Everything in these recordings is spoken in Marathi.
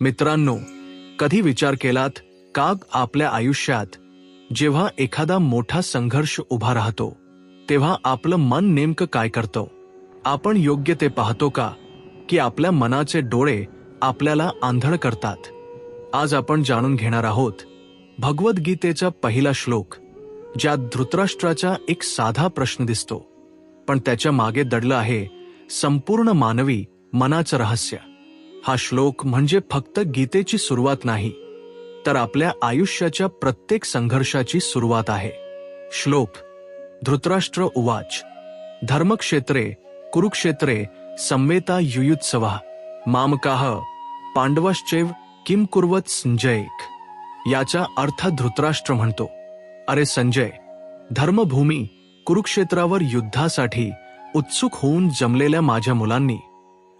मित्रांनो कधी विचार केलात का आपल्या आयुष्यात? जेव्हा एखादा मोठा संघर्ष उभा राहतो तेव्हा आपलं मन नेमकं काय करतो? आपण योग्य ते पाहतो का की आपल्या मनाचे डोळे आपल्याला आंधळ करतात? आज आपण जाणून घेणार आहोत भगवद्गीतेचा पहिला श्लोक ज्यात धृतराष्ट्राचा एक साधा प्रश्न दिसतो. पण त्याच्यामागे दडलं आहे संपूर्ण मानवी मनाचं रहस्य. हा श्लोक म्हणजे फक्त गीतेची सुरुवात नाही तर आपल्या आयुष्याच्या प्रत्येक संघर्षाची सुरुवात आहे. श्लोक धृतराष्ट्र उवाच धर्मक्षेत्रे कुरुक्षेत्रे संवेता युयुत्सवा मामकाह पांडवाश्चैव किम कुर्वत संजयक याचा अर्थ धृतराष्ट्र म्हणतो. अरे संजय धर्मभूमी कुरुक्षेत्रावर युद्धासाठी उत्सुक होऊन जमलेल्या माझ्या मुलांनी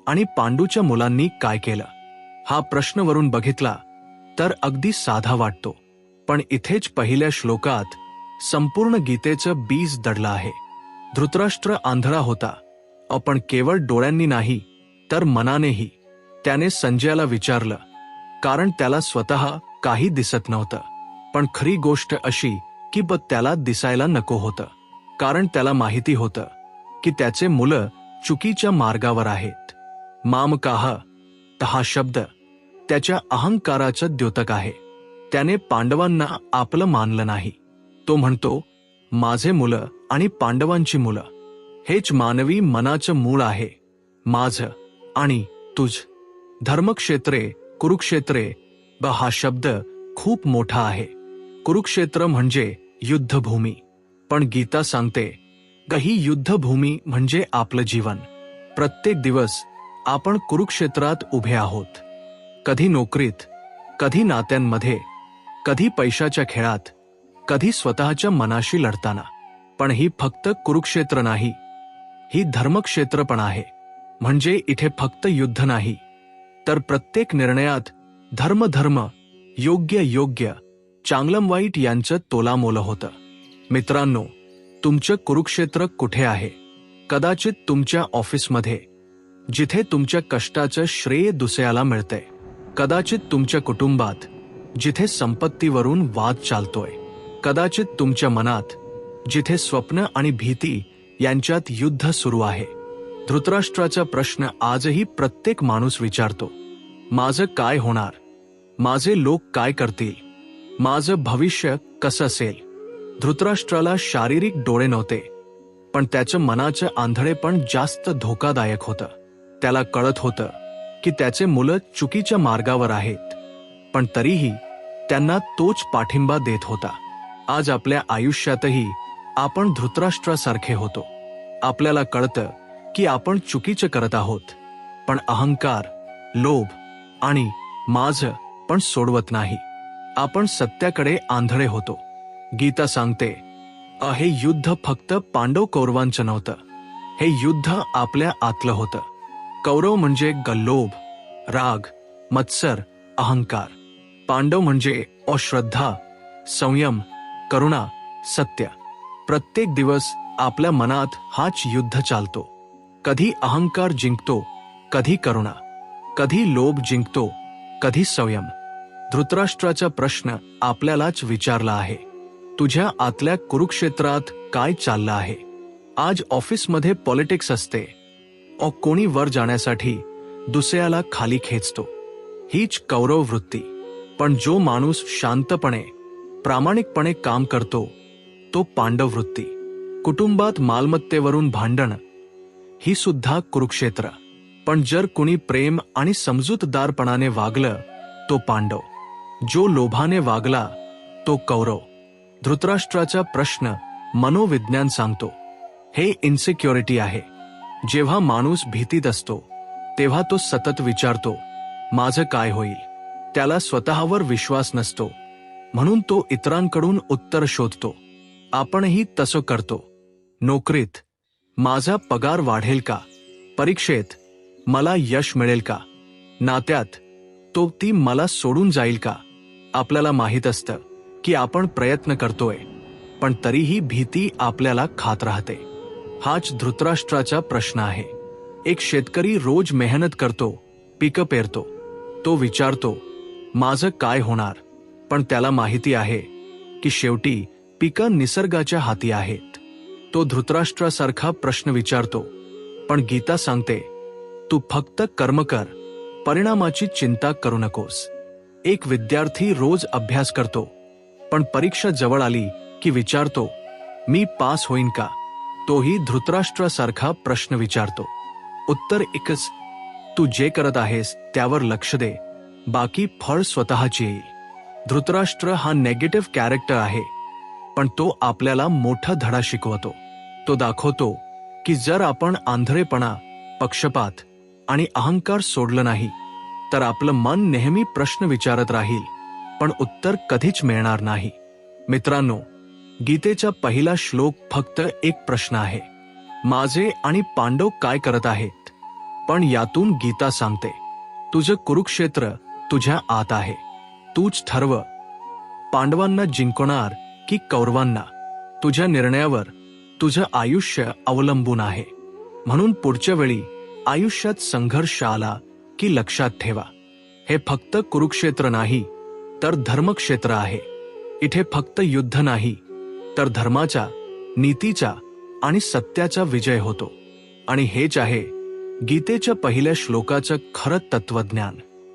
आणि पांडूच्या मुलांनी काय केलं? हा प्रश्न वरून बघितला तर अगदी साधा वाटतो. पण इथेच पहिल्या श्लोकात संपूर्ण गीतेचं बीज दडलं आहे. धृतराष्ट्र आंधळा होता. आपण केवळ डोळ्यांनी नाही तर मनानेही. त्याने संजयाला विचारलं कारण त्याला स्वतः काही दिसत नव्हतं. पण खरी गोष्ट अशी की ब त्याला दिसायला नको होतं. कारण त्याला माहिती होतं की त्याचे मुलं चुकीच्या मार्गावर आहेत. मामकाह काह हा शब्द त्याच्या अहंकाराचं द्योतक आहे. त्याने पांडवांना आपलं मानलं नाही. तो म्हणतो माझे मुलं आणि पांडवांची मुलं हेच मानवी मनाचं मूळ आहे. माझ आणि तुझ. धर्मक्षेत्रे कुरुक्षेत्रे ब हा शब्द खूप मोठा आहे. कुरुक्षेत्र म्हणजे युद्धभूमी. पण गीता सांगते ग युद्धभूमी म्हणजे आपलं जीवन. प्रत्येक दिवस आपण कुरुक्षेत्रात उभे आहोत. कधी नोकरीत कधी नात्यांमध्ये कधी पैशाच्या खेळात कधी स्वतःच्या मनाशी लढताना. पण ही फक्त कुरुक्षेत्र नाही. ही धर्मक्षेत्र पण आहे. म्हणजे इथे फक्त युद्ध नाही. तर प्रत्येक निर्णयात धर्म धर्म योग्य योग्य चांगलं वाईट यांचं तोलामोल होतं. मित्रांनो तुमचं कुरुक्षेत्र कुठे आहे? कदाचित तुमच्या ऑफिसमध्ये जिथे तुमच्या कष्टाचं श्रेय दुसऱ्याला मिळतंय. कदाचित तुमच्या कुटुंबात जिथे संपत्तीवरून वाद चालतोय. कदाचित तुमच्या मनात जिथे स्वप्न आणि भीती यांच्यात युद्ध सुरू आहे. धृतराष्ट्राचा प्रश्न आजही प्रत्येक माणूस विचारतो. माझं काय होणार? माझे लोक काय करतील? माझं भविष्य कसं असेल? धृतराष्ट्राला शारीरिक डोळे नव्हते पण त्याचं मनाचं आंधळे पण जास्त धोकादायक होतं. त्याला कळत होतं की त्याचे मुलं चुकीच्या मार्गावर आहेत. पण तरीही त्यांना तोच पाठिंबा देत होता. आज आपल्या आयुष्यातही आपण धृतराष्ट्रासारखे होतो. आपल्याला कळतं की आपण चुकीचं करत आहोत. पण अहंकार लोभ आणि माझ पण सोडवत नाही. आपण सत्याकडे आंधळे होतो. गीता सांगते अहे हे युद्ध फक्त पांडव कौरवांचं नव्हतं. हे युद्ध आपल्या आतलं होतं. कौरव म्हणजे गल्लोभ राग मत्सर अहंकार. पांडव म्हणजे अश्रद्धा संयम करुणा सत्य. प्रत्येक दिवस आपल्या मनात हाच युद्ध चालतो. कधी अहंकार जिंकतो कधी करुणा. कधी लोभ जिंकतो कधी संयम. धृतराष्ट्राचा प्रश्न आपल्यालाच विचारला आहे. तुझ्या आतल्या कुरुक्षेत्रात काय चाललं आहे? आज ऑफिसमध्ये पॉलिटिक्स असते. अ कोणी वर जाण्यासाठी दुसऱ्याला खाली खेचतो. हीच कौरव वृत्ती. पण जो माणूस शांतपणे प्रामाणिकपणे काम करतो तो पांडव वृत्ती. कुटुंबात मालमत्तेवरून भांडण ही सुद्धा कुरुक्षेत्र. पण जर कुणी प्रेम आणि समजूतदारपणाने वागलं तो पांडव. जो लोभाने वागला तो कौरव. धृतराष्ट्राचा प्रश्न मनोविज्ञान सांगतो. हे इन्सिक्युरिटी आहे. जेव्हा माणूस भीतीत असतो तेव्हा तो सतत विचारतो माझं काय होईल? त्याला स्वतःवर विश्वास नसतो. म्हणून तो इतरांकडून उत्तर शोधतो. आपणही तसं करतो. नोकरीत माझा पगार वाढेल का? परीक्षेत मला यश मिळेल का? नात्यात तो ती मला सोडून जाईल का? आपल्याला माहीत असतं की आपण प्रयत्न करतोय पण तरीही भीती आपल्याला खात राहते. हाच धृतराष्ट्राचा प्रश्न आहे. एक शेतकरी रोज मेहनत करतो पिकं पेरतो तो विचारतो माझं काय होणार? पण त्याला माहिती आहे की शेवटी पिकं निसर्गाच्या हाती आहेत. तो धृतराष्ट्रासारखा प्रश्न विचारतो पण गीता सांगते तू फक्त कर्म कर परिणामाची चिंता करू नकोस. एक विद्यार्थी रोज अभ्यास करतो पण परीक्षा जवळ आली की विचारतो मी पास होईन का? तोही धृतराष्ट्रासारखा प्रश्न विचारतो. उत्तर एकच तू जे करत आहेस त्यावर लक्ष दे. बाकी फळ स्वतःची येईल. धृतराष्ट्र हा नेगेटिव्ह कॅरेक्टर आहे पण तो आपल्याला मोठा धडा शिकवतो. तो दाखवतो की जर आपण आंधळेपणा पक्षपात आणि अहंकार सोडलं नाही तर आपलं मन नेहमी प्रश्न विचारत राहील पण उत्तर कधीच मिळणार नाही. मित्रांनो गीतेचा पहिला श्लोक फक्त एक प्रश्न आहे. माझे आणि पांडव काय करत आहेत? पण यातून गीता सांगते तुझं कुरुक्षेत्र तुझ्या आत आहे. तूच ठरव. पांडवांना जिंकणार की कौरवांना? तुझ्या निर्णयावर तुझं आयुष्य अवलंबून आहे. म्हणून पुढच्या वेळी आयुष्यात संघर्ष आला की लक्षात ठेवा. हे फक्त कुरुक्षेत्र नाही तर धर्मक्षेत्र आहे. इथे फक्त युद्ध नाही तर धर्माच्या नीतीचा आणि सत्याचा विजय होतो. आणि हेच आहे गीतेच्या पहिल्या श्लोकाचं खरं तत्वज्ञान.